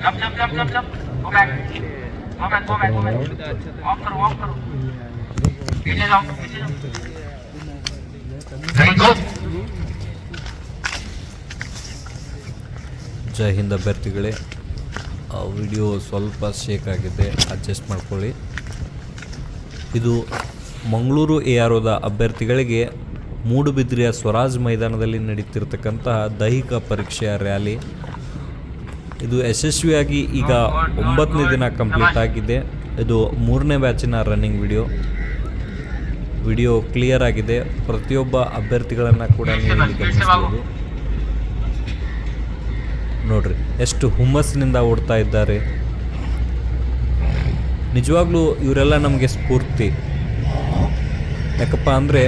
jump jump jump jump jump go back go back go back go back walk करो walk करो पीछे जाओ पीछे जाओ वेरी गुड ಜೈ ಹಿಂದ್ ಅಭ್ಯರ್ಥಿಗಳೇ ವಿಡಿಯೋ ಸ್ವಲ್ಪ ಶೇಕ್ ಆಗಿದೆ ಅಡ್ಜಸ್ಟ್ ಮಾಡ್ಕೊಳ್ಳಿ ಇದು ಮಂಗಳೂರು ಎ ಆರ್ ಒದ ಅಭ್ಯರ್ಥಿಗಳಿಗೆ ಮೂಡುಬಿದ್ರಿಯ ಸ್ವರಾಜ್ ಮೈದಾನದಲ್ಲಿ ನಡೀತಿರ್ತಕ್ಕಂತಹ ದೈಹಿಕ ಪರೀಕ್ಷೆಯ ರ್ಯಾಲಿ ಇದು ಯಶಸ್ವಿಯಾಗಿ ಈಗ ಒಂಬತ್ತನೇ ದಿನ ಕಂಪ್ಲೀಟ್ ಆಗಿದೆ. ಇದು ಮೂರನೇ ಬ್ಯಾಚಿನ ರನ್ನಿಂಗ್ ವಿಡಿಯೋ ವಿಡಿಯೋ ಕ್ಲಿಯರ್ ಆಗಿದೆ. ಪ್ರತಿಯೊಬ್ಬ ಅಭ್ಯರ್ಥಿಗಳನ್ನು ಕೂಡ ನೀವು ನೋಡ್ರಿ, ಎಷ್ಟು ಹುಮ್ಮಸ್ಸಿನಿಂದ ಓಡ್ತಾ ಇದ್ದಾರೆ. ನಿಜವಾಗ್ಲೂ ಇವರೆಲ್ಲ ನಮಗೆ ಸ್ಫೂರ್ತಿ. ಯಾಕಪ್ಪ ಅಂದರೆ,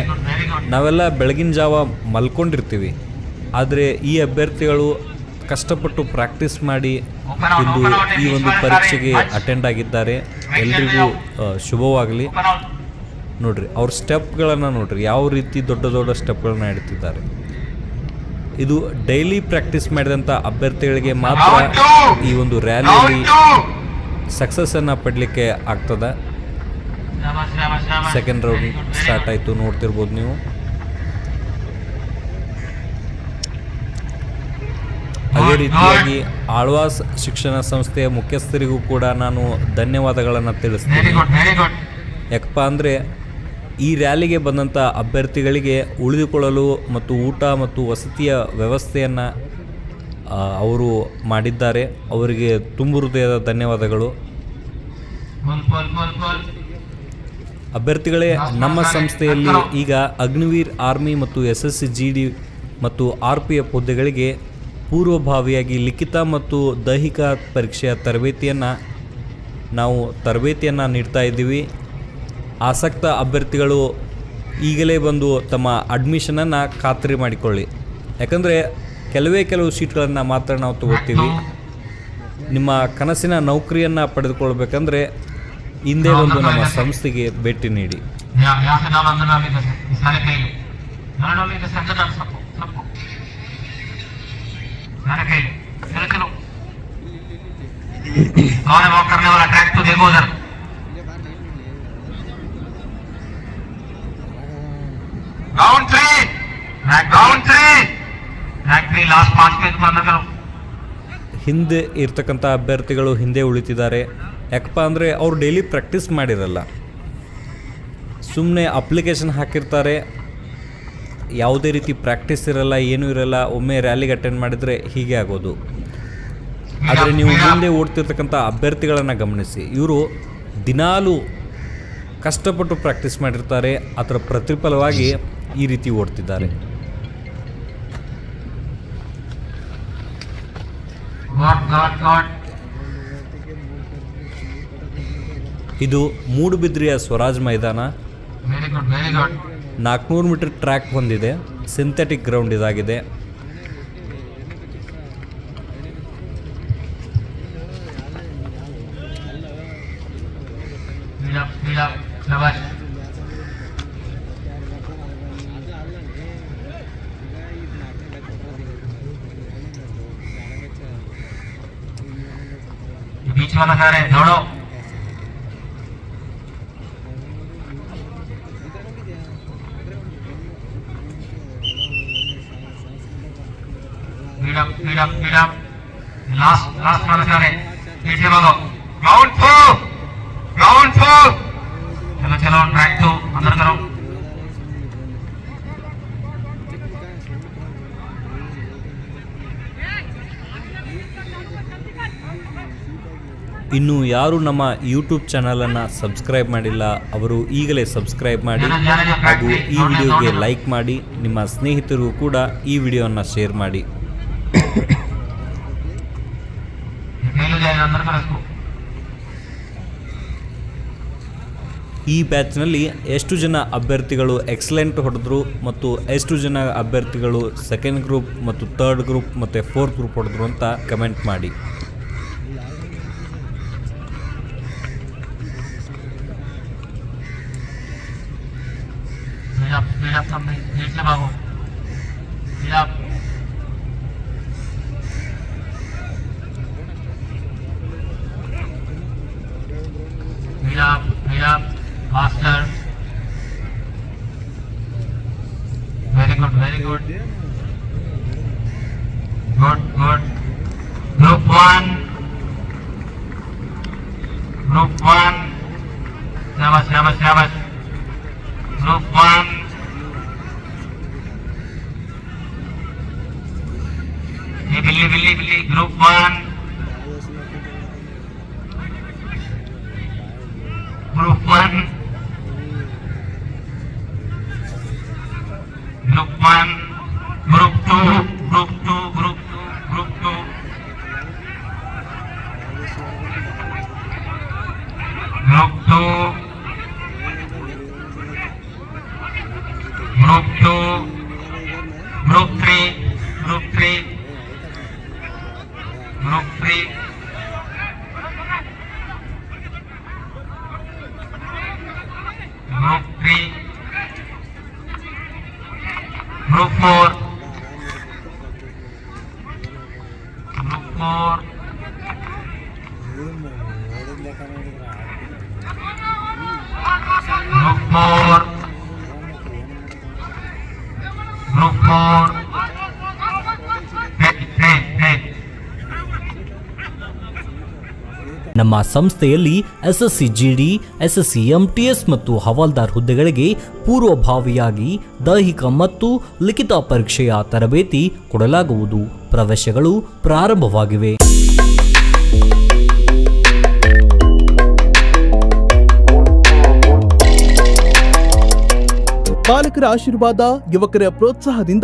ನಾವೆಲ್ಲ ಬೆಳಗಿನ ಜಾವ ಮಲ್ಕೊಂಡಿರ್ತೀವಿ. ಆದರೆ ಈ ಅಭ್ಯರ್ಥಿಗಳು ಕಷ್ಟಪಟ್ಟು ಪ್ರಾಕ್ಟೀಸ್ ಮಾಡಿ ಇಂದು ಈ ಒಂದು ಪರೀಕ್ಷೆಗೆ ಅಟೆಂಡ್ ಆಗಿದ್ದಾರೆ. ಎಲ್ರಿಗೂ ಶುಭವಾಗಲಿ. ನೋಡ್ರಿ ಅವ್ರ ಸ್ಟೆಪ್ಗಳನ್ನು ನೋಡ್ರಿ ಯಾವ ರೀತಿ ದೊಡ್ಡ ದೊಡ್ಡ ಸ್ಟೆಪ್ಗಳನ್ನ ಇಡ್ತಿದ್ದಾರೆ. ಇದು ಡೈಲಿ ಪ್ರಾಕ್ಟೀಸ್ ಮಾಡಿದಂಥ ಅಭ್ಯರ್ಥಿಗಳಿಗೆ ಮಾತ್ರ ಈ ಒಂದು ರ್ಯಾಲಿಯಲ್ಲಿ ಸಕ್ಸಸ್ಸನ್ನು ಪಡಲಿಕ್ಕೆ ಆಗ್ತದೆ. ಸೆಕೆಂಡ್ ರೌಂಡ್ ಸ್ಟಾರ್ಟ್ ಆಯಿತು ನೋಡ್ತಿರ್ಬೋದು ನೀವು. ಅದೇ ರೀತಿಯಾಗಿ ಆಳ್ವಾಸ್ ಶಿಕ್ಷಣ ಸಂಸ್ಥೆಯ ಮುಖ್ಯಸ್ಥರಿಗೂ ಕೂಡ ನಾನು ಧನ್ಯವಾದಗಳನ್ನು ತಿಳಿಸ್ತೇನೆ. ಯಾಕಪ್ಪ ಅಂದರೆ ಈ ರ್ಯಾಲಿಗೆ ಬಂದಂಥ ಅಭ್ಯರ್ಥಿಗಳಿಗೆ ಉಳಿದುಕೊಳ್ಳಲು ಮತ್ತು ಊಟ ಮತ್ತು ವಸತಿಯ ವ್ಯವಸ್ಥೆಯನ್ನು ಅವರು ಮಾಡಿದ್ದಾರೆ. ಅವರಿಗೆ ತುಂಬು ಹೃದಯದ ಧನ್ಯವಾದಗಳು. ಅಭ್ಯರ್ಥಿಗಳೇ ನಮ್ಮ ಸಂಸ್ಥೆಯಲ್ಲಿ ಈಗ ಅಗ್ನಿವೀರ್ ಆರ್ಮಿ ಮತ್ತು ಎಸ್ ಎಸ್ ಜಿ ಡಿ ಮತ್ತು ಆರ್ ಪಿ ಎಫ್ ಹುದ್ದೆಗಳಿಗೆ ಪೂರ್ವಭಾವಿಯಾಗಿ ಲಿಖಿತ ಮತ್ತು ದೈಹಿಕ ಪರೀಕ್ಷೆಯ ತರಬೇತಿಯನ್ನು ನಾವು ತರಬೇತಿಯನ್ನು ನೀಡ್ತಾ ಇದ್ದೀವಿ. ಆಸಕ್ತ ಅಭ್ಯರ್ಥಿಗಳು ಈಗಲೇ ಬಂದು ತಮ್ಮ ಅಡ್ಮಿಷನನ್ನು ಖಾತ್ರಿ ಮಾಡಿಕೊಳ್ಳಿ. ಯಾಕಂದರೆ ಕೆಲವೇ ಕೆಲವು ಸೀಟ್ಗಳನ್ನು ಮಾತ್ರ ನಾವು ತಗೋತೀವಿ. ನಿಮ್ಮ ಕನಸಿನ ನೌಕರಿಯನ್ನು ಪಡೆದುಕೊಳ್ಬೇಕಂದ್ರೆ ಹಿಂದೆ ಒಂದು ನಮ್ಮ ಸಂಸ್ಥೆಗೆ ಭೇಟಿ ನೀಡಿ. ನನಗೆ ಕೆಲಸಲು ಗೌರವ ಮೋಕರ್ನವರ track two ದೇಗೋದರ್ round three round three track three last pass page ಬಂದಗಳು ಹಿಂದೆ ಇರ್ತಕ್ಕಂಥ ಅಭ್ಯರ್ಥಿಗಳು ಹಿಂದೆ ಉಳಿತಿದ್ದಾರೆ. ಯಾಕಪ್ಪ ಅಂದರೆ ಅವ್ರು ಡೈಲಿ ಪ್ರಾಕ್ಟೀಸ್ ಮಾಡಿರಲ್ಲ. ಸುಮ್ಮನೆ ಅಪ್ಲಿಕೇಶನ್ ಹಾಕಿರ್ತಾರೆ. ಯಾವುದೇ ರೀತಿ ಪ್ರಾಕ್ಟೀಸ್ ಇರಲ್ಲ, ಏನೂ ಇರಲ್ಲ, ಒಮ್ಮೆ ರ್ಯಾಲಿಗೆ ಅಟೆಂಡ್ ಮಾಡಿದರೆ ಹೀಗೆ ಆಗೋದು. ಆದರೆ ನೀವು ಮುಂದೆ ಓಡ್ತಿರ್ತಕ್ಕಂಥ ಅಭ್ಯರ್ಥಿಗಳನ್ನು ಗಮನಿಸಿ. ಇವರು ದಿನಾಲೂ ಕಷ್ಟಪಟ್ಟು ಪ್ರಾಕ್ಟೀಸ್ ಮಾಡಿರ್ತಾರೆ, ಅದರ ಪ್ರತಿಫಲವಾಗಿ ಈ ರೀತಿ ಓಡ್ತಿದ್ದಾರೆ. ಇದು ಮೂಡುಬಿದ್ರಿಯ Swaraj Maidan. Very good very good ನಾಲ್ಕುನೂರು ಮೀಟರ್ ಟ್ರ್ಯಾಕ್ ಹೊಂದಿದೆ ಸಿಂಥೆಟಿಕ್ ಗ್ರೌಂಡ್ ಇದಾಗಿದೆ स्पीड अप स्पीड अप शाबाश बीच वाला जा रहे हैं दौड़ो speed up speed up speed up last last वाला जा रहे हैं पीछे भागो ग्राउंड फोर ग्राउंड फोर चलो चलो ट्रैक टू अंदर करो ಇನ್ನು ಯಾರು ನಮ್ಮ ಯೂಟ್ಯೂಬ್ ಚಾನಲನ್ನು ಸಬ್ಸ್ಕ್ರೈಬ್ ಮಾಡಿಲ್ಲ ಅವರು ಈಗಲೇ ಸಬ್ಸ್ಕ್ರೈಬ್ ಮಾಡಿ ಹಾಗೂ ಈ ವಿಡಿಯೋಗೆ ಲೈಕ್ ಮಾಡಿ ನಿಮ್ಮ ಸ್ನೇಹಿತರಿಗೂ ಕೂಡ ಈ ವಿಡಿಯೋವನ್ನು ಶೇರ್ ಮಾಡಿ ಈ ಬ್ಯಾಚ್ನಲ್ಲಿ ಎಷ್ಟು ಜನ ಅಭ್ಯರ್ಥಿಗಳು ಎಕ್ಸಲೆಂಟ್ ಹೊಡೆದ್ರು ಮತ್ತು ಎಷ್ಟು ಜನ ಅಭ್ಯರ್ಥಿಗಳು ಸೆಕೆಂಡ್ ಗ್ರೂಪ್ ಮತ್ತು ಥರ್ಡ್ ಗ್ರೂಪ್ ಮತ್ತು ಫೋರ್ತ್ ಗ್ರೂಪ್ ಹೊಡೆದ್ರು ಅಂತ ಕಮೆಂಟ್ ಮಾಡಿ. Babu good. Group 1. Group 1. Syllabus, syllabus, syllabus. Group 1. Hey, Billy, Group 1. নেত্রী group three group four group four group four group four ನಮ್ಮ ಸಂಸ್ಥೆಯಲ್ಲಿ ಎಸ್ಎಸ್ಸಿ ಜಿಡಿ ಎಸ್ಎಸ್ಸಿ ಎಂಟಿಎಸ್ ಮತ್ತು ಹವಾಲ್ದಾರ್ ಹುದ್ದೆಗಳಿಗೆ ಪೂರ್ವಭಾವಿಯಾಗಿ ದೈಹಿಕ ಮತ್ತು ಲಿಖಿತ ಪರೀಕ್ಷೆಯ ತರಬೇತಿ ಕೊಡಲಾಗುವುದು. ಪ್ರವೇಶಗಳು ಪ್ರಾರಂಭವಾಗಿವೆ. ಪಾಲಕರ ಆಶೀರ್ವಾದ ಯುವಕರ ಪ್ರೋತ್ಸಾಹದಿಂದ